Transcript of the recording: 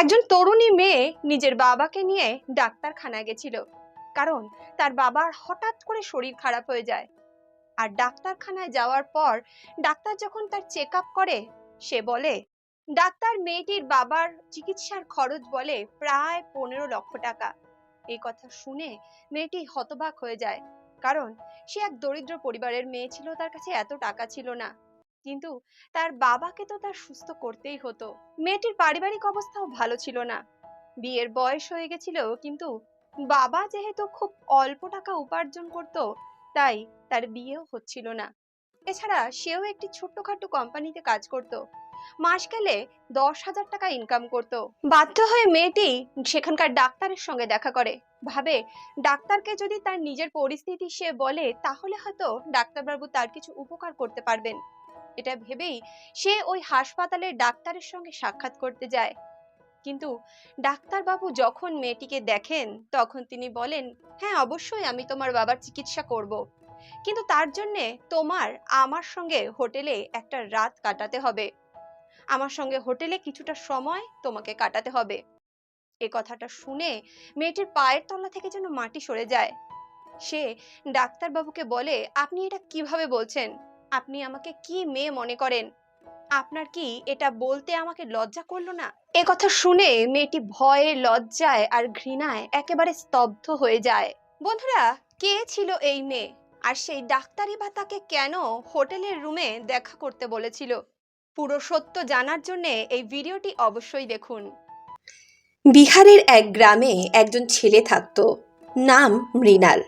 একজন তরুণী মেয়ে নিজের বাবাকে নিয়ে ডাক্তারখানায় গেছিল। কারণ তার বাবার হঠাৎ করে শরীর খারাপ হয়ে যায়। আর ডাক্তারখানায় যাওয়ার পর ডাক্তার যখন তার চেক করে, সে বলে, ডাক্তার, মেয়েটির বাবার চিকিৎসার খরচ বলে প্রায় পনেরো লক্ষ টাকা। এই কথা শুনে মেয়েটি হতবাক হয়ে যায়। কারণ সে এক দরিদ্র পরিবারের মেয়ে ছিল, তার কাছে এত টাকা ছিল না। কিন্তু তার বাবাকে তো তার সুস্থ করতেই হতো। মেয়েটির পারিবারিক অবস্থাও ভালো ছিল না। বিয়ের বয়স হয়ে গেছিল, কিন্তু বাবা যেহেতু খুব অল্প টাকা উপার্জন করত, তাই তার বিয়েও হচ্ছিল না। এছাড়া সেও একটি ছোট্টখাটো কোম্পানিতে কাজ করত। মাস গেলে দশ হাজার টাকা ইনকাম করত। বাধ্য হয়ে মেয়েটি সেখানকার ডাক্তারের সঙ্গে দেখা করে। ভাবে ডাক্তারকে যদি তার নিজের পরিস্থিতি সে বলে, তাহলে হয়তো ডাক্তারবাবু তার কিছু উপকার করতে পারবেন। এটা ভেবেই সে ওই হাসপাতালের ডাক্তারের সঙ্গে সাক্ষাৎ করতে যায়। কিন্তু ডাক্তারবাবু যখন মেয়েটিকে দেখেন, তখন তিনি বলেন হ্যাঁ অবশ্যই আমি তোমার বাবার চিকিৎসা করব। কিন্তু তার জন্যে তোমার আমার সঙ্গে হোটেলে একটা রাত কাটাতে হবে। আমার সঙ্গে হোটেলে কিছুটা সময় তোমাকে কাটাতে হবে এ কথাটা শুনে মেয়েটির পায়ের তলা থেকে যেন মাটি সরে যায়। সে ডাক্তারবাবুকে বলে, আপনি এটা কীভাবে বলছেন? আপনি আমাকে কি মেয়ে মনে করেন? আপনার কি এটা বলতে আমাকে লজ্জা করল না? এ কথা শুনে মেয়েটি ভয়ে, লজ্জায় আর ঘৃণায় একেবারে স্তব্ধ হয়ে যায়। বন্ধুরা, কে ছিল এই মেয়ে? আর সেই ডাক্তারি বা তাকে কেন হোটেলের রুমে দেখা করতে বলেছিল? পুরো সত্য জানার জন্য এই ভিডিওটি অবশ্যই দেখুন। বিহারের এক গ্রামে একজন ছেলে থাকতো, নাম মৃণাল।